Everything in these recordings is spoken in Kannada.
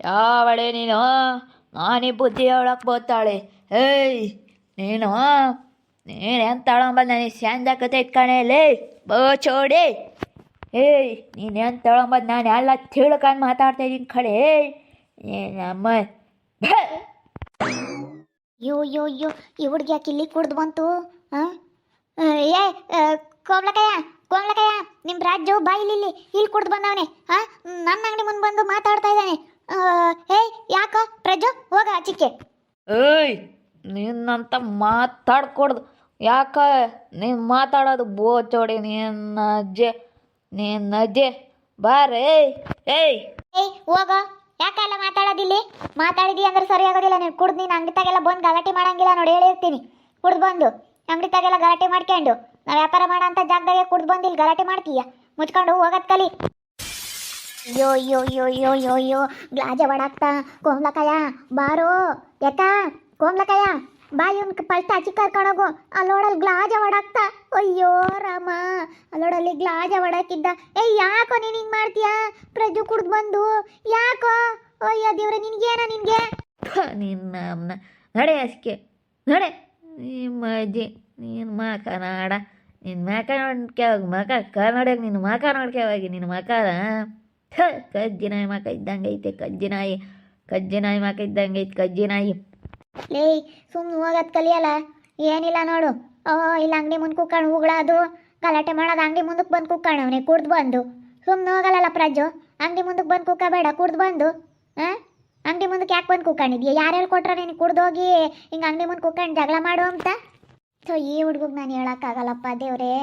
ಯಾವಳೆ ನೀನು? ನಾನೇ ಬುದ್ಧಿ ಹೇಳಕ್ ಬೋತಾಳೆ ಏಯ್, ನೀನು? ನೀನು ಎಂತಳಂಬ ನನಗೆ ಕತೆ ಕಣೆ ಲೇ ಬೋಚೋಡಿ ಏಯ್, ನೀನು ಎಂತಳಂಬದ್ ನಾನು ಎಲ್ಲ ತಿಳ್ಕೊಂಡು ಮಾತಾಡ್ತಾ ಇದ್ದೀನಿ ಕಡೆ ನಮ್ಮ ಯೋ ಯೋ ಯೋ, ಈ ಹುಡುಗಿ ಯಾಕೆ ಇಲ್ಲಿ ಕುಡ್ದು ಬಂತು? ಹಾಂ ಏ ಕೋಮ್ಲಕಯ್ಯ ಕೋಮ್ಲಕಯ್ಯ ನಿಮ್ಮ ರಾಜು ಬಾ ಇಲ್ಲಿ ಇಲ್ಲಿ ಇಲ್ಲಿ ಕುಡ್ದು ಬಂದವನೆ. ಹಾಂ ನನ್ನ ಅಂಗಡಿ ಮುಂದೆ ಬಂದು ಮಾತಾಡ್ತಾ ಇದ್ದಾನೆ. ಏಯ್ ಯಾಕ? ಪ್ರಜು ಹೋಗ ಆಚಿಕೆ ಏಯ್ ನಿನ್ನಂತ ಮಾತಾಡ್ಕೊಡ್ದು. ಯಾಕ? ನೀನು ಮಾತಾಡೋದು ಬೋಚೋಡಿ ನಿನ್ನ ಅಜ್ಜೆ ನಿನ್ನ ಅಜ್ಜೆ ಬಾರೇ ಏಯ್. ಏಯ್ ಹೋಗ. ಯಾಕೆಲ್ಲ ಮಾತಾಡೋದಿಲ್ಲಿ? ಮಾತಾಡಿದಿ ಅಂದ್ರೆ ಸರಿ ಆಗೋದಿಲ್ಲ. ನೀನು ಕುಡ್ದು ನೀನು ಅಂಗಡಿತಾಗೆಲ್ಲ ಬಂದು ಗಲಾಟೆ ಮಾಡಂಗಿಲ್ಲ. ನೋಡಿ ಹೇಳಿರ್ತೀನಿ ಕುಡ್ದು ಬಂದು ಅಂಗಡಿ ತಾಗೆಲ್ಲ ಗಲಾಟೆ ಮಾಡ್ಕೊಂಡು. ನಾವು ವ್ಯಾಪಾರ ಮಾಡೋ ಅಂತ ಜಾಗದಾಗೆ ಕುಡ್ದು ಬಂದು ಇಲ್ಲಿ ಗಲಾಟೆ ಮಾಡ್ತೀಯ? ಮುಚ್ಕೊಂಡು ಹೋಗತ್ ಕಲಿ. ಯೋ ಯೋ ಯೋ ಯೋ ಯೋ ಯೋ ಗ್ಲಾಜ ಒಡಾಕ್ತ ಕೋಮ್ಲಕಯ್ಯ ಬಾರೋ. ಯಾಕ? ಕೋಮ್ಲಕಯ್ಯ ಬಾ ಇವನ್ ಪಲ್ಟ ಹಚ್ಚಿ ಕರ್ಕೊಂಡೋಗು ಅಲ್ಲೋಡಲ್ಲಿ ಗ್ಲಾಜ ಒಡಾಕ್ತ ಅಯ್ಯೋ, ರಾಮ. ಅಲ್ಲೋಡಲ್ಲಿ ಗ್ಲಾಜ ಒಡಾಕಿದ್ದ ಏ ಯಾಕೋ ನೀನು ಹಿಂಗ್ ಮಾಡ್ತೀಯಾ? ಪ್ರಜು ಕುಡ್ದು ಬಂದು. ಯಾಕೋ? ಅಯ್ಯೋ, ದೇವ್ರೆ, ನಿನ್ಗೇನ ನಿನ್ಗೆ? ನಿನ್ನ ಅಮ್ಮನ. ನಡೆ ಅಷ್ಟೇ ನಡೆ. ನಿಮ್ಮ ಅಜ್ಜಿ ನೀನು ಮಕ ನಾಡ. ನಿನ್ನ ಮಕ ನೋಡ್ಕೆ ಮಕ ಕನ್ನಡ ನಿನ್ನ ಮಕ ನೋಡ್ಕೆ ಹೋಗಿ ನಿನ್ನ ಮಕನ ಥ ಕಜ್ಜಿ ಇದ್ದಂಗೆ ಐತೆ ಕಜ್ಜಿನಾಯಿ ನಾಯಿ ಕಜ್ಜಿ ಐತೆ ಕಜ್ಜಿ ನಾಯಿ ಲೇ ಸುಮ್ಮನೆ ಹೋಗೋದು ಕಲಿಯಲ್ಲ? ಏನಿಲ್ಲ ನೋಡು. ಓ, ಇಲ್ಲ ಅಂಗಡಿ ಮುಂದೆ ಕುಕ್ಕಣ ಉಗಳೋದು. ಗಲಾಟೆ ಮಾಡೋದು ಅಂಗಡಿ ಮುಂದಕ್ಕೆ ಬಂದು ಕುಕ್ಕಣ ಅವನೇ ಕುಡ್ದು ಬಂದು. ಸುಮ್ಮನೆ ಹೋಗಲ್ಲಲ್ಲ ಪ್ರಜ್ಜು? ಅಂಗಡಿ ಮುಂದಕ್ಕೆ ಬಂದು ಕುಕ್ಕಬೇಡ ಕುಡ್ದು ಬಂದು. ಹಾಂ ಅಂಗಡಿ ಮುಂದಕ್ಕೆ ಯಾಕೆ ಬಂದು ಕುಕ್ಕಣಿದ್ಯಾ ಯಾರ್ಯಾರು ಕೊಟ್ರೆ ನೀನು ಕುಡ್ದೋಗಿ ಹಿಂಗೆ? ಅಂಗಡಿ ಮುಂದೆ ಕುಕ್ಕಂಡು ಜಗಳ ಮಾಡು ಅಂತ. ಸೊ ಈ ಹುಡುಗಗೆ ನಾನು ಹೇಳೋಕ್ಕಾಗಲ್ಲಪ್ಪ ದೇವ್ರೇ.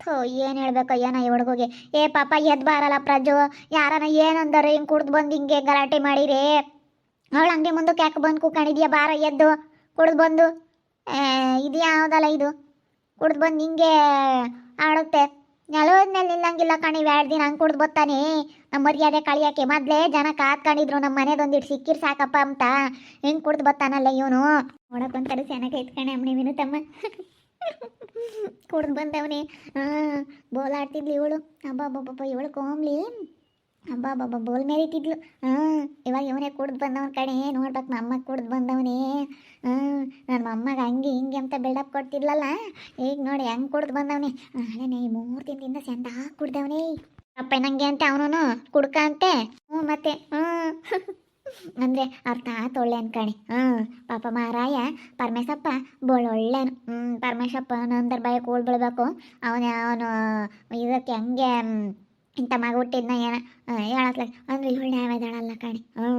ಥೋ, ಏನು ಹೇಳ್ಬೇಕು? ನಾ ಹುಡ್ಗಗೆ. ಏ, ಪಾಪ ಎದ್ದು ಬಾರಲ್ಲ ಪ್ರಜು. ಯಾರನ ಏನಂದರೆ ಹಿಂಗೆ ಕುಡ್ದು ಬಂದು ಹಿಂಗೆ ಗಲಾಟೆ ಮಾಡಿರಿ? ಅವಳ ಅಂಗಡಿ ಮುಂದೆ ಯಾಕೆ ಬಂದು ಕೂಕೊಂಡಿದ್ಯಾ ಬಾರ, ಎದ್ದು. ಕುಡ್ದು ಬಂದು. ಇದು ಯಾವುದಲ್ಲ ಇದು? ಕುಡ್ದು ಬಂದು ಹಿಂಗೆ ಆಡುತ್ತೆ. ನೆಲೋದ್ಮೇಲೆ ನಿಲ್ಲಂಗಿಲ್ಲ ಕಣಿ ಎರಡು ದಿನ ಹಂಗೆ ಕುಡ್ದು ಬತ್ತಾನೆ. ನಮ್ಮ ಮರ್ಯಾದೆ ಕಳಿಯಕ್ಕೆ ಮೊದಲೇ ಜನ ಕಾತ್ಕೊಂಡಿದ್ರು ನಮ್ಮ ಮನೆದೊಂದಿಟ್ಟು ಸಿಕ್ಕಿರ್ ಸಾಕಪ್ಪ ಅಂತ. ಹೆಂಗೆ ಕುಡ್ದು ಬತ್ತಾನಲ್ಲ ಇವನು. ನೋಡಕ್ ಒಂಥರ ಚೆನ್ನಾಗೈತೆ ಕಣೆ ಅಮ್ಮನಿ ವಿನು ತಮ್ಮ ಕುಡ್ದು ಬಂದವನೇ. ಹಾಂ ಬೋಲಾಡ್ತಿದ್ಲು ಇವಳು. ಅಬ್ಬಬ್ಬಬ್ಬ ಇವಳು ಕೋಮ್ಲಿ. ಅಬ್ಬಾ ಬಾಬಾ ಬೋಲ್ ಮೇರಿತಿದ್ಲು ಹಾಂ ಇವಾಗ ಇವನೇ ಕುಡ್ದು ಬಂದವನ ಕಡೆ ನೋಡ್ಬೇಕು ನಮ್ಮ ಕುಡ್ದು ಬಂದವನೇ. ಹಾಂ ನನ್ನ ಮೊಮ್ಮಗ ಹಂಗೆ ಹಿಂಗೆ ಅಂತ ಬಿಲ್ಡಪ್ ಕೊಡ್ತಿದ್ಲಲ್ಲ. ಈಗ ನೋಡಿ ಹೆಂಗೆ ಕುಡ್ದು ಬಂದವನೇ. ಅದೇನೆ ಈ ಮೂರು ದಿನದಿಂದ ಸೆಂದ ಕುಡ್ದವನೇ. ಅಪ್ಪ ನಂಗೆ ಅಂತ ಅವನು ಕುಡ್ಕ ಅಂತೆ. ಹ್ಞೂ ಮತ್ತೆ. ಹ್ಞೂ. ಅಂದರೆ ತಾತ ಒಳ್ಳೆ ಅನ್ಕಣಿ. ಹ್ಮ್, ಪಾಪ ಮಹಾರಾಯ ಪರಮೇಶಪ್ಪ ಬೋಳ್ ಒಳ್ಳೆನು ಹ್ಞೂ ಪರಮೇಶಪ್ಪ ನಂದರ್ ಬಾಯ ಕೂಳ್ ಬೀಳ್ಬೇಕು. ಅವನ ಅವನು ಇದಕ್ಕೆ ಹಂಗೆ ಇಂಥ ಮಗ ಹುಟ್ಟಿದ್ನ ಏನ ಹೇಳತ್ಲ. ಅಂದ್ರೆ ಇವಳು ನ್ಯಾವೇದಾಳಲ್ಲ ಕಣಿ. ಹ್ಞೂ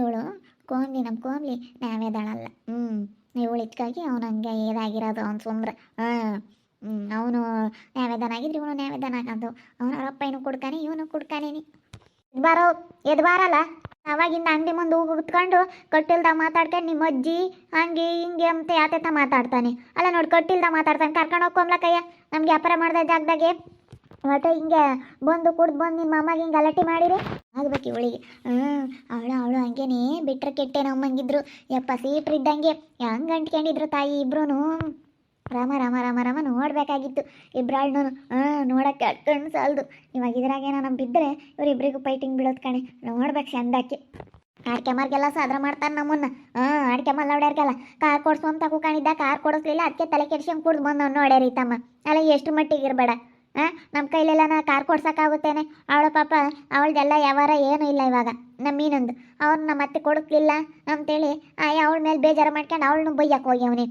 ಇವಳು ಕೋಮ್ಲಿ ನಮ್ಮ ಕೋಮ್ಲಿ ನ್ಯಾವೇದಾಳಲ್ಲ ಹ್ಮ್, ಇವಳು ಇಟ್ಕಾಗಿ ಅವನು ಹಂಗೆ ಇದಾಗಿರೋದು ಅವ್ನು ಸುಮ್ರ. ಹಾಂ ಅವನು ಅವನು ನ್ಯಾಯದಾನಾಗಿದ್ರೆ ಇವನು ನ್ಯಾವೇದಾನ ಆಗಂತು ಅವನ ಅವರಪ್ಪ ಏನು ಕುಡ್ಕಾನೆ, ಇವನು ಕುಡ್ಕಾನೇನಿ. ಎದ್ ಬಾರೋ ಎದ್ ಬಾರಲ್ಲ? ಅವಾಗಿಂದ ಅಂಗಡಿ ಮುಂದೆ ಹೋಗಿ ಕುತ್ಕೊಂಡು ಕಟ್ಟಿಲ್ದ ಮಾತಾಡ್ಕೊಂಡು, ನಿಮ್ಮ ಅಜ್ಜಿ ಹಂಗೆ ಹಿಂಗೆ ಅಂತ ಯಾತೆತ ಮಾತಾಡ್ತಾನೆ. ಅಲ್ಲ ನೋಡಿ, ಕಟ್ಟಿಲ್ದ ಮಾತಾಡ್ತಾನೆ. ಕರ್ಕೊಂಡು ಹೋಗ್ಕೊಂಬ್ಲಕ್ಕಯ್ಯ ನಮ್ಗೆ ವ್ಯಾಪಾರ ಮಾಡ್ದೆ ಜಾಗದಾಗೆ. ಒಟ್ಟು ಹಿಂಗೆ ಬಂದು ಕುಡ್ದು ಬಂದು ನಿಮ್ಮ ಅಮ್ಮಗೆ ಹಿಂಗೆ ಗಲಾಟೆ ಮಾಡಿರಿ. ಆಗ್ಬೇಕು ಇವಳಿಗೆ. ಹ್ಞೂ, ಅವಳು ಅವಳು ಹಂಗೇನೆ ಬಿಟ್ರೆ ಕೆಟ್ಟೆ ನಮ್ಮಂಗಿದ್ರು. ಯಪ್ಪ, ಸೀಟ್ರ್ ಇದ್ದಂಗೆ ಹೆಂಗೆ ಅಂಟ್ಕೊಂಡಿದ್ರು ತಾಯಿ ಇಬ್ರು ರಾಮ ರಾಮ ರಾಮ ರಾಮ ನೋಡಬೇಕಾಗಿತ್ತು. ಇಬ್ರಾಳ್ನು ಹಾಂ ನೋಡೋಕ್ಕೆ ಕಣ್ಣು ಸಾಲದು ಇವಾಗ ಇದ್ರಾಗೇನೋ ನಮ್ಮ ಬಿದ್ದರೆ ಇವರಿಬ್ಬರಿಗೂ ಫೈಟಿಂಗ್ ಬೀಳೋದು ಕಣೆ. ನೋಡ್ಬೇಕು ಚಂದಕ್ಕೆ ಆಡ್ಕೆಮಾರ್ಗೆಲ್ಲ ಸಾದ್ರ ಮಾಡ್ತಾನೆ ನಮ್ಮನ್ನ. ಹಾಂ ಆಡ್ಕೆಮಲ್ ಹೊಡ್ಯಾರ್ಗೆಲ್ಲ ಕಾರ್ ಕೊಡ್ಸು ಅಂತ ಕೂಕೊಂಡಿದ್ದ ಕಾರ್ ಕೊಡಿಸ್ಲಿಲ್ಲ ಅದಕ್ಕೆ ತಲೆ ಕೆಡ್ಸ್ಕೊಂಡು ಕುಡ್ದು ಬಂದು ನೋಡ್ಯಾರ ತಮ್ಮ ಅಲ್ಲ, ಎಷ್ಟು ಮಟ್ಟಿಗೆ ಇರಬೇಡ ಹಾಂ ನಮ್ಮ ಕೈಲೆಲ್ಲ ನಾ ಕಾರ್ ಕೊಡ್ಸೋಕ್ಕಾಗುತ್ತೇನೆ ಅವಳ ಪಾಪ, ಅವಳದೆಲ್ಲ ಯಾವಾರ ಏನೂ ಇಲ್ಲ ಇವಾಗ. ನಮ್ಮ ಮೀನೊಂದು. ಅವ್ರನ್ನ ಮತ್ತೆ ಕೊಡಿಸ್ಲಿಲ್ಲ ಅಂತೇಳಿ ಅವಳ ಮೇಲೆ ಬೇಜಾರು ಮಾಡ್ಕೊಂಡು ಅವಳನ್ನು ಬೈಯಕ್ಕೆ ಹೋಗಿ ಅವನೇ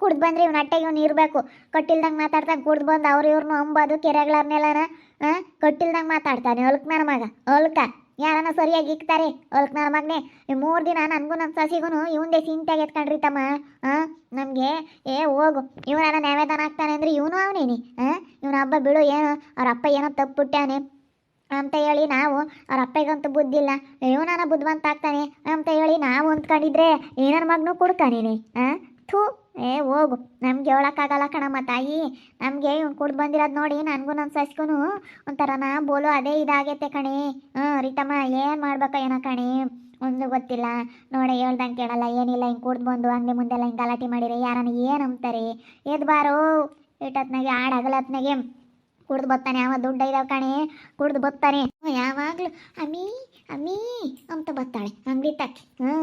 ಕುಡ್ದು ಬಂದ್ರೆ ಇವ್ನ ಅಟ್ಟೆಗೆ ಇವ್ನು ಇರಬೇಕು. ಕಟ್ಟಿಲ್ದಂಗೆ ಮಾತಾಡ್ತಾ ಕುಡ್ದು ಬಂದು ಅವ್ರು ಇವ್ರನ್ನೂ ಅಂಬೋದು ಕೆರೆಗಳನ್ನೆಲ್ಲನ ಹಾಂ ಕಟ್ಟಿಲ್ದಂಗೆ ಮಾತಾಡ್ತಾನೆ. ಹೊಲ್ಕ್ ಮಗ ಹೊಲ್ಕ ಯಾರನ್ನ ಸರಿಯಾಗಿ ಇಕ್ತಾರೆ? ಹೊಲ್ಕ್ ನನ್ನ ಮಗನೇ. ಈ ಮೂರು ದಿನ ನನಗೂ ನಮ್ಮ ಸಸಿಗೂ ಇವಂದೇ ಸಿಂತೆಗೆ ಎತ್ಕೊಂಡ್ರಿ ತಮ್ಮ. ಹಾಂ ನಮಗೆ, ಏ, ಹೋಗು. ಇವನ ನೈವೇದ್ಯನ ಆಗ್ತಾನೆ ಅಂದ್ರೆ ಇವನು ಅವನೇನಿ. ಹಾಂ ಇವನ ಹಬ್ಬ ಬಿಡು, ಏನು? ಅವ್ರ ಅಪ್ಪ ಏನೋ ತಪ್ಪು ಬಿಟ್ಟಾನೆ ಅಂತ ಹೇಳಿ ನಾವು, ಅವ್ರ ಅಪ್ಪಗಂತೂ ಬುದ್ಧಿಲ್ಲ ಇವನಾನ ಬುದ್ಧಿವಂತ ಆಗ್ತಾನೆ. ಅಂತ ಹೇಳಿ ನಾವು ಅಂದ್ಕೊಂಡಿದ್ರೆ ಏನರ ಮಗನೂ ಕೊಡ್ತಾನೇನಿ. ಹಾಂ ಥೂ. ಏ, ಹೋಗು. ನಮ್ಗೆ ಹೇಳೋಕ್ಕಾಗಲ್ಲ ಕಣಮ್ಮ ತಾಯಿ. ನಮಗೆ ಇವ್ನು ಕುಡ್ದು ಬಂದಿರೋದು ನೋಡಿ ನನಗೂ ನನ್ನ ಸಸ್ಗೂ ಒಂಥರ ನಾ ಬೋಲು ಅದೇ ಇದಾಗೈತೆ ಕಣಿ. ಹ್ಞೂ ರೀತಮ್ಮ, ಏನು ಮಾಡ್ಬೇಕು ಏನೋ ಕಣಿ. ಒಂದು ಗೊತ್ತಿಲ್ಲ. ನೋಡಿ ಹೇಳ್ದಂಗೆ ಕೇಳಲ್ಲ. ಏನಿಲ್ಲ, ಹಿಂಗೆ ಕುಡ್ದು ಬಂದು ಹಂಗೆ ಮುಂದೆಲ್ಲ ಹಿಂಗೆ ಗಲಾಟೆ ಮಾಡಿರಿ ಯಾರನ್ನ ಏನು ಅಂತಾರೆ ಎದ್ ಬಾರೋ. ಇಟ್ಟತ್ನಾಗೆ, ಆಡ್ ಹಗಲತ್ನಾಗೆ. ಕುಡ್ದು ಬತ್ತಾನೆ. ಯಾವ ದುಡ್ಡು ಇದಾವ ಕಣೆ. ಕುಡ್ದು ಬತ್ತಾನೆ. ಯಾವಾಗಲೂ ಅಮ್ಮಿ ಅಮ್ಮಿ, ಅಂತ ಬತ್ತಾಳೆ. ಅಂಗಡಿ ತಾಕಿ ಹ್ಞೂ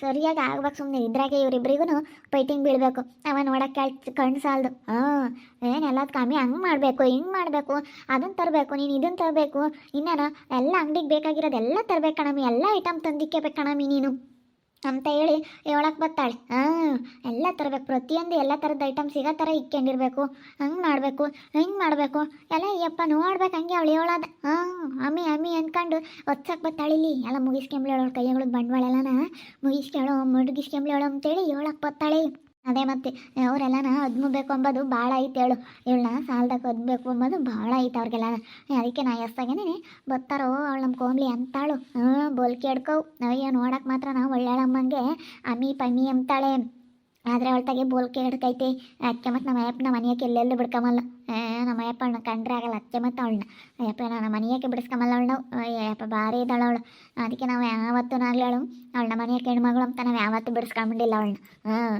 ಸರಿಯಾಗಿ ಆಗ್ಬೇಕು ಸುಮ್ಮನೆ ಇದ್ರಾಗೆ ಇವರಿಬ್ಬರಿಗೂ ಪೈಟಿಂಗ್ ಬೀಳಬೇಕು. ಅವ ನೋಡಕ್ಕೆ ಕಣ್ಣು ಸಾಲದು. ಹಾಂ ಏನೆಲ್ಲ ಕಮ್ಮಿ ಹಂಗೆ ಮಾಡಬೇಕು, ಹಿಂಗೆ ಮಾಡಬೇಕು ಅದನ್ನ ತರಬೇಕು, ನೀನು ಇದನ್ನ ತರಬೇಕು. ಇನ್ನೇನು ಎಲ್ಲ ಅಂಗಡಿಗೆ ಬೇಕಾಗಿರೋದೆಲ್ಲ ತರಬೇಕು ಕಣಮಿ ಎಲ್ಲ ಐಟಮ್ ತಂದಿಕ್ಕೆ ಕಣಮಿ ನೀನು. ಅಂತ ಹೇಳಿ ಹೇಳಕ್ಕೆ ಬತ್ತಾಳೆ ಹಾಂ, ಎಲ್ಲ ತರಬೇಕು. ಪ್ರತಿಯೊಂದು ಎಲ್ಲ ಥರದ ಐಟಮ್ ಸಿಗೋ ಥರ ಇಕ್ಕೊಂಡಿರ್ಬೇಕು. ಹಂಗೆ ಮಾಡಬೇಕು, ಹಿಂಗೆ ಮಾಡಬೇಕು. ಎಲ್ಲ ಯಪ್ಪ ನೋಡ್ಬೇಕು ಹಂಗೆ ಅವಳು ಹೇಳೋದು. ಹಾಂ, ಅಮ್ಮಿ ಅಮ್ಮಿ ಅಂದ್ಕೊಂಡು ಒತ್ಸಕ್ಕೆ ಬರ್ತಾಳಿಲಿ ಎಲ್ಲ ಮುಗಿಸ್ಕೊಂಬ್ಳಿ ಹೇಳೋಳು ಕೈಗಳು ಬಂಡವಾಳ ಎಲ್ಲನ. ಮುಗಿಸ್ಕೊಳ್ಳೋ ಮುಡುಗಿಸ್ಕೊಂಬ್ಳಿ ಅಂತೇಳಿ ಹೇಳಕ್ಕೆ ಬರ್ತಾಳೆ. ಅದೇ ಮತ್ತೆ ಅವರೆಲ್ಲನ ಅದ್ಮಬೇಕು ಅಂಬೋದು ಭಾಳ ಐತೆ ಹೇಳು. ಇವಳನ್ನ ಸಾಲದಾಗ ಅದ್ಬೇಕು ಅಂಬೋದು ಭಾಳ ಐತೆ ಅವ್ರಿಗೆಲ್ಲ ಅದಕ್ಕೆ ನಾ ಎಸ್ತಾಗೇನೆ ಬರ್ತಾರೋ ಅವಳು ನಮ್ಮ ಕೋಮ್ಲಿ ಅಂತಾಳು. ಹ್ಞೂ ಬೋಲ್ಕೆ ಹಿಡ್ಕೋ. ಅಯ್ಯೋ ನೋಡಕ್ಕೆ ಮಾತ್ರ ನಾವು ಒಳ್ಳೆಯಳಮ್ಮಂಗೆ ಅಮ್ಮಿ ಪಮ್ಮಿ ಅಂತಾಳೆ ಆದರೆ ಅವಳ ತಗೆ ಬೋಲ್ಕೆ ಹಿಡ್ಕೈತೆ ಅದಕ್ಕೆ ಮತ್ತು ನಮ್ಮ ಅಯ್ಯಪ್ಪನ ಮನೆಯಕ್ಕೆ ಎಲ್ಲೆಲ್ಲೂ ಬಿಡ್ಕೊಂಬಲ್ಲ ನಮ್ಮ ನಮ್ಮ ಅವಳನ್ನ ಕಂಡ್ರೆ ಆಗಲ್ಲ ಅದಕ್ಕೆ ಮತ್ತು ಅವಳನ್ನ. ಅಯ್ಯಪ್ಪ ನಮ್ಮ ಮನೆಯಕ್ಕೆ ಬಿಡಿಸ್ಕೊಂಬಲ್ಲ ಅವಳು ಅಯ್ಯಪ್ಪ, ಭಾರಿ ಇದ್ದಾಳೆ ಅವಳು. ಅದಕ್ಕೆ ನಾವು ಯಾವತ್ತೂ ನಾಗ್ಲೇಳು ಅವಳನ್ನ ಮನೆಯಕ್ಕೆ ಹೆಣ್ಮಗಳು ಅಂತ ನಾವು ಯಾವತ್ತೂ ಬಿಡಿಸ್ಕೊಂಬಿಟ್ಟಿಲ್ಲ ಅವಳನ್ನ. ಹಾಂ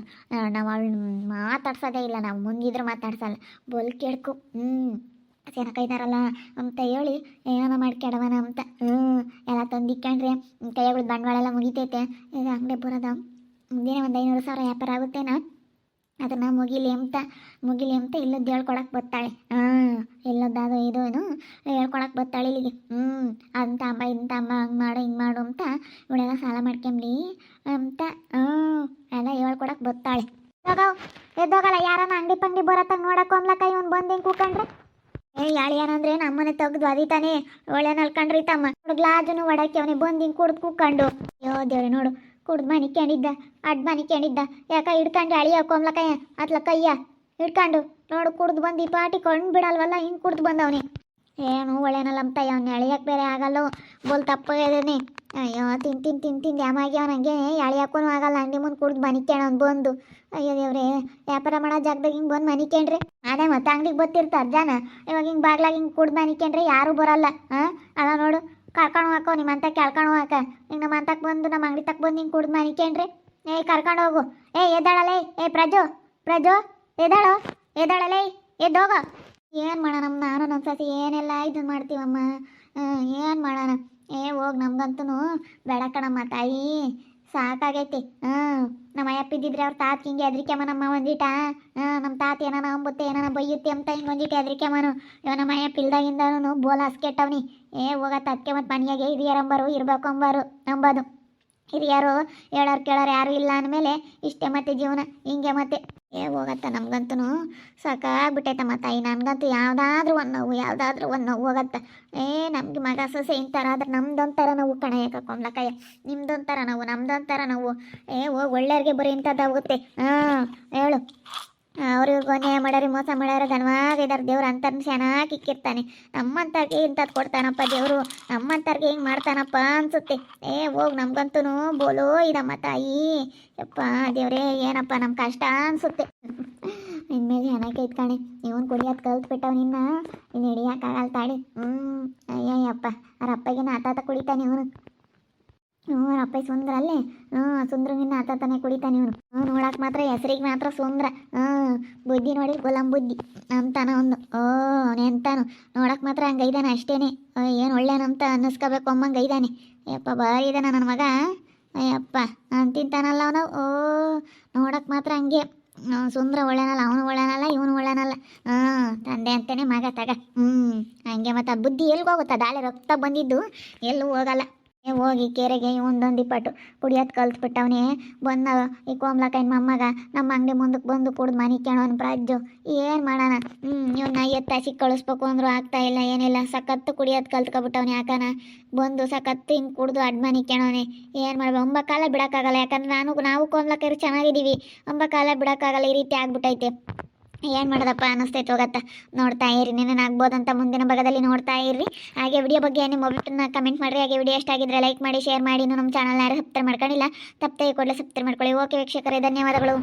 ನಾವು ಅವಳನ್ನ ಮಾತಾಡ್ಸೋದೇ ಇಲ್ಲ, ನಾವು ಮುಂದಿದ್ರು ಮಾತಾಡ್ಸಲ್ಲ. ಬೋಲ್ಕೆ ಹಿಡ್ಕು ಹ್ಞೂ ಸೇನಕೈತಾರಲ್ಲ ಅಂತ ಹೇಳಿ ಏನೋ ಮಾಡ್ಕೊಡವನ ಅಂತ. ಹ್ಞೂ ಎಲ್ಲ ತಂದಿಕ್ಕಂಡ್ರೆ ಕೈಯಾಗಳು ಬಂಡವಾಳ ಎಲ್ಲ ಮುಗಿತೈತೆ, ಇದು ಅಂಗಡಿ ಬರೋದ. ಮುಂದಿನ ಒಂದು ಐನೂರು ಸಾವಿರ ವ್ಯಾಪಾರ ಆಗುತ್ತೇನೋ ಅದನ್ನು ಮುಗಿಲಿ ಅಂತ ಮುಗಿಲಿ ಅಂತ ಇಲ್ಲದ್ದು ಹೇಳ್ಕೊಳಕ್ಕೆ ಬರ್ತಾಳೆ ಹಾಂ ಇಲ್ಲದ್ದು ಇದು ಏನು ಹೇಳ್ಕೊಳಕ್ಕೆ ಬರ್ತಾಳೆ ಇಲ್ಲಿಗೆ. ಹ್ಞೂ ಅಂತ ಅಮ್ಮ, ಇಂತ ಅಮ್ಮ, ಹಂಗೆ ಮಾಡು, ಹಿಂಗೆ ಮಾಡು ಅಂತ ಇವಳೆಲ್ಲ ಸಾಲ ಮಾಡ್ಕೊಂಬ್ಲಿ ಅಂತ ಹ್ಞೂ ಎಲ್ಲ ಹೇಳ್ಕೊಡಕ್ ಬರ್ತಾಳೆ ಎದ್ದೋಗಲ್ಲ ಯಾರನ್ನ ಅಂಗಡಿ ಪಂಗಡಿ ಬರತ್ತಾಗ ನೋಡಕ್ಕೊಂಬ್ಲಕ್ಕ ಇವ್ನು ಬಂದು ಹಿಂಗೆ ಕೂಕಂಡ್ರೆ. ಏ ಯಾಳಿ ಏನಂದ್ರೆ ನಮ್ಮನೆ ತೆಗ್ದು ಅದಿತಾನೆ ಒಳ್ಳೆ ನಲ್ಕಂಡ್ರಿ ತಮ್ಮ. ಗ್ಲಾಜನು ಒಡಕ್ಕೆ, ಅವನಿಗೆ ಬಂದು ಹಿಂಗೆ ಕುಡ್ದು ಕೂಕೊಂಡು. ಯೋ ದೇವ್ರಿ, ನೋಡು. ಕುಡ್ದು ಮನೆ ಕೇಳಿದ್ದ ಅಡ್ ಮನೆ ಕೇಳಿದ್ದ ಯಾಕ ಹಿಡ್ಕೊಂಡು ಅಳಿ ಹಾಕೊಂಬ್ಲಕ್ಕಯ್ಯ ಅತ್ಲಕ್ಕಯ್ಯ ಕಯ್ಯ ಹಿಡ್ಕೊಂಡು. ನೋಡು ಕುಡ್ದು ಬಂದು ಈ ಪಾಟಿ ಕೊಂಡು ಬಿಡಲ್ವಲ್ಲ, ಹಿಂಗೆ ಕುಡ್ದು ಬಂದವನಿ. ಏನು ಒಳ್ಳೆನಲ್ಲ ಅವ್ನು ಎಳಿಯಕ್ಕೆ ಬೇರೆ ಆಗಲ್ಲ. ಬೋಲ್ ತಪ್ಪಾಗಿದ್ದೇನೆ ಅಯ್ಯೋ, ತಿನ್ ತಿನ್ ತಿನ್ ತಿಂದು ಯಾಮಾಗಿ ನನಗೆ ಎಳಿ ಹಾಕೋನು ಆಗಲ್ಲ, ಅಂಗಡಿ ಮುಂದೆ ಕುಡ್ದು ಮನಿಕೇಣ ಅವ್ನು ಬಂದು. ಅಯ್ಯೋ ದೇವ್ರೆ, ವ್ಯಾಪಾರ ಮಾಡೋ ಜಾಗದಾಗ ಹಿಂಗೆ ಬಂದು ಮನಿಕೇಣ್ರಿ ಅದೇ ಮತ್ತೆ ಅಂಗಡಿಗೆ ಬತ್ತಿರ್ತ ಜನ. ಇವಾಗ ಹಿಂಗೆ ಬಾಗ್ಲಾಗ ಹಿಂಗೆ ಕುಡ್ದು ಮನಿಕೇಣ್ರಿ ಯಾರೂ ಬರಲ್ಲ ಹಾಂ ಅದ ನೋಡು. ಕರ್ಕೊಂಡು ಹಾಕೋ ನಿಮ್ಮ ಅಂತ ಕೇಳ್ಕೊಂಡು ಹಾಕ ಈಗ ನಮ್ಮ ಅಂತಕ್ಕೆ ಬಂದು ನಮ್ಮ ಅಂಗಡಿ ತಕ್ಕ ಬಂದು ಹಿಂಗೆ ಕುಡ್ದು ಮನಿಕೇನ್ರಿ? ಏಯ್ ಕರ್ಕೊಂಡು ಹೋಗು. ಏ, ಎದ್ದಾಳಲೇ? ಏ, ಪ್ರಜು ಪ್ರಜು, ಎದ್ದಾಳು, ಎದ್ದಾಳಲೇ? ಎದ್ದೋಗ ಏನು ಮಾಡೋಣ ನಾನು ನಮ್ಮ ಸಸಿ ಏನೆಲ್ಲ ಇದು ಮಾಡ್ತೀವಮ್ಮ? ಏನು ಮಾಡೋಣ? ಏ, ಹೋಗಿ ನಮ್ಗಂತೂ ಬೇಡ ಕಣಮ್ಮ ತಾಯಿ. ಸಾಕಾಗೈತಿ. ಹಾಂ ನಮ್ಮ ಅಯ್ಯಪ್ಪ ಇದ್ದಿದ್ರೆ ಅವ್ರ ತಾತ ಹಿಂಗೆ ಹೆದ್ರಿಕೆಮ್ಮ ನಮ್ಮ ಒಂದಿಟ. ಹಾಂ ನಮ್ಮ ತಾತ ಏನಾನ ಅಂಬುತ್ತೆ, ಏನಾನ ಬೈಯುತ್ತೆ ಅಂತ ಹಿಂಗೆ ಒಂದಿಟ ಹೆದ್ರಿಕೆಮ್ಮನು ಇವ ನಮ್ಮ ಅಯ್ಯಪ್ಪ ಇಲ್ದಾಗಿಂದನು ಬೋಲ ಹಸ್ಕೆಟ್ಟವ್ನಿ ಏ, ಹೋಗತ್ತ ಅದಕ್ಕೆ ಮತ್ತು ಮನೆಯಾಗೆ ಹಿರಿಯರು ಅಂಬರು, ಇರ್ಬೇಕು ಅಂಬಾರು, ಅಂಬೋದು. ಹಿರಿಯರು ಹೇಳೋರು ಕೇಳೋರು ಯಾರು ಇಲ್ಲ ಅಂದಮೇಲೆ ಇಷ್ಟೇ ಮತ್ತೆ ಜೀವನ, ಹಿಂಗೆ ಮತ್ತೆ. ಏ, ಹೋಗತ್ತ ನಮ್ಗಂತೂ ಸಾಕಾಗ್ಬಿಟ್ಟೈತಮ್ಮ ತಾಯಿ, ನನಗಂತೂ ಯಾವುದಾದ್ರೂ ಒಂದು ನೋವು, ಯಾವುದಾದ್ರೂ ಒಂದು ನೋವು ಹೋಗತ್ತ. ಏ, ನಮ್ಗೆ ಮಗ ಸೊಸೆ ಇಂಥರ ಆದ್ರೆ ನಮ್ದೊಂಥರ ನೋವು ಕಣ ಯಾಕಕ್ಕೊಂಬ್ಲಕ್ಕಯ್ಯ ನಿಮ್ದೊಂಥರ ನೋವು, ನಮ್ದೊಂಥರ ನೋವು. ಏ, ಹೋಗಿ ಒಳ್ಳೆಯವ್ರಿಗೆ ಬರೀ ಇಂಥದ್ದಾಗುತ್ತೆ. ಹಾಂ, ಹೇಳು. ಅವ್ರು ಇವ್ರಿಗೆ ಅನ್ಯಾಯ ಮಾಡ್ಯಾರ ಮೋಸ ಮಾಡ್ಯಾರ ಘನವಾಗಿದ್ದಾರೆ ದೇವ್ರು ಅಂತರ್ನ ಚೆನ್ನಾಗಿ ಇಕ್ಕಿರ್ತಾನೆ. ನಮ್ಮಂತರ್ಗೆ ಇಂಥದ್ದು ಕೊಡ್ತಾನಪ್ಪ ದೇವರು, ನಮ್ಮಂತರ್ಗೆ ಹಿಂಗೆ ಮಾಡ್ತಾನಪ್ಪ ಅನ್ಸುತ್ತೆ. ಏ, ಹೋಗ್ ನಮ್ಗಂತೂ ಬೋಲೋ ಇದಮ್ಮ ತಾಯಿ. ಯಪ್ಪ, ದೇವ್ರೇ, ಏನಪ್ಪ ನಮ್ಮ ಕಷ್ಟ ಅನ್ಸುತ್ತೆ. ಇನ್ಮೇಲೆ ಚೆನ್ನಾಗಿ ಇಟ್ಕಾಣೆ ಇವನು ಕುಡಿಯೋದು ಕಲ್ತ್ಬಿಟ್ಟವ್ ನಿನ್ನ ಇನ್ನು ಹಿಡಿಯೋಕ್ಕಾಗಲ್ಲ ತಾಳಿ. ಹ್ಞೂ ಅಯ್ಯಯ್ಯಪ್ಪ, ಅವ್ರ ಅಪ್ಪಗಿನ ಆತಾತ ಕುಡಿತಾನೆ ಇವನು. ಹ್ಞೂ, ಅಪ್ಪ ಸುಂದ್ರ ಅಲ್ಲೇ. ಹ್ಞೂ ಸುಂದ್ರಗಿನ್ನ ತಾನೇ ಕುಡಿತಾನೆ ಇವನು. ಹ್ಞೂ ನೋಡಕ್ಕೆ ಮಾತ್ರ ಹೆಸರಿಗೆ ಮಾತ್ರ ಸುಂದ್ರ. ಹ್ಞೂ, ಬುದ್ಧಿ ನೋಡಿ ಗುಲಾಮ್ ಬುದ್ಧಿ ಅಂತಾನ ಒಂದು ಓ ಅವನೆಂತಾನು ನೋಡಕ್ಕೆ ಮಾತ್ರ ಹಂಗೈದಾನೆ ಅಷ್ಟೇನೆ. ಏನು ಒಳ್ಳೇನಂತ ಅನ್ನಿಸ್ಕೋಬೇಕು ಅಮ್ಮಂಗೆ ಐದಾನೆ ಯಪ್ಪ ಭಾರಿ ಇದಾನ ನನ್ನ ಮಗ. ಅಯ್ಯಪ್ಪ ಅಂತಿಂತಾನಲ್ಲ ತಿಂತಾನಲ್ಲ ಅವನು? ಓ ನೋಡಕ್ಕೆ ಮಾತ್ರ ಹಂಗೆ. ಸುಂದ್ರ ಒಳ್ಳೆನಲ್ಲ, ಅವನು ಒಳ್ಳೆನಲ್ಲ, ಇವನು ಒಳ್ಳೆನಲ್ಲ. ಹಾಂ ತಂದೆ ಅಂತಾನೆ ಮಗ ತಗ. ಹ್ಞೂ, ಹಂಗೆ ಮತ್ತು ಬುದ್ಧಿ ಎಲ್ಲಿಗೆ ದಾಳಿ ರಕ್ತ ಬಂದಿದ್ದು ಎಲ್ಲೂ ಹೋಗಲ್ಲ. ಹೋಗಿ ಕೆರೆಗೆ ಒಂದೊಂದು ಇಪ್ಪಟ್ಟು ಕುಡಿಯೋದು ಕಲ್ತ್ಬಿಟ್ಟವನೇ. ಬಂದ ಈ ಕೋಮ್ಲಕೈನ್ ಮೊಮ್ಮಗ ನಮ್ಮ ಅಂಗಡಿ ಮುಂದಕ್ಕೆ ಬಂದು ಕುಡ್ದು ಮನೆ ಕೇಳೋನು ಪ್ರಾಜ್ಜು, ಏನು ಮಾಡೋಣ? ಹ್ಞೂ ಇವನ್ನ ಎತ್ತಾಸಿ ಕಳಿಸ್ಬೇಕು ಅಂದ್ರು ಆಗ್ತಾ ಇಲ್ಲ, ಏನಿಲ್ಲ, ಸಖತ್ತು ಕುಡಿಯೋದು ಕಲ್ತ್ಕೊಬಿಟ್ಟವನೆ ಯಾಕನ? ಬಂದು ಸಖತ್ತು ಹಿಂಗೆ ಕುಡ್ದು ಅಡ್ಮನಿ ಕೇಳೋನೆ. ಏನು ಮಾಡ್ಬೇಕು ಒಂಬ ಕಾಲ ಬಿಡೋಕ್ಕಾಗಲ್ಲ, ಯಾಕಂದ್ರೆ ನಾನು, ನಾವು ಕೋಮ್ಲಕ್ಕರು ಚೆನ್ನಾಗಿದ್ದೀವಿ. ಒಂಬ ಕಾಲ ಬಿಡೋಕ್ಕಾಗಲ್ಲ, ಈ ರೀತಿ ಆಗ್ಬಿಟ್ಟೈತೆ ಏನು ಮಾಡೋದಪ್ಪ ಅನ್ನಿಸ್ತೈತೆ ಹೋಗತ್ತ. ನೋಡ್ತಾ ಇರಿ ಆಗ್ಬೋದಂತ ಮುಂದಿನ ಭಾಗದಲ್ಲಿ ನೋಡ್ತಾ ಇರ್ರಿ ಹಾಗೆ ವಿಡಿಯೋ ಬಗ್ಗೆ ನಿಮ್ಮ ಒಬ್ಬಟ್ಟನ್ನ ಕಮೆಂಟ್ ಮಾಡಿರಿ. ಹಾಗೆ ವಿಡಿಯೋ ಇಷ್ಟ ಆಗಿದ್ರೆ ಲೈಕ್ ಮಾಡಿ ಶೇರ್ ಮಾಡಿ. ನಮ್ಮ ಚಾನಲ್ನ ಯಾರು ಸಬ್ಸ್ಕ್ರೈಬ್ ಮಾಡ್ಕೊಂಡಿಲ್ಲ, ತಪ್ಪದೆ ಕೂಡಲೇ ಸಬ್ಸ್ಕ್ರೈಬ್ ಮಾಡ್ಕೊಳ್ಳಿ. ಓಕೆ ವೀಕ್ಷಕರೇ, ಧನ್ಯವಾದಗಳು.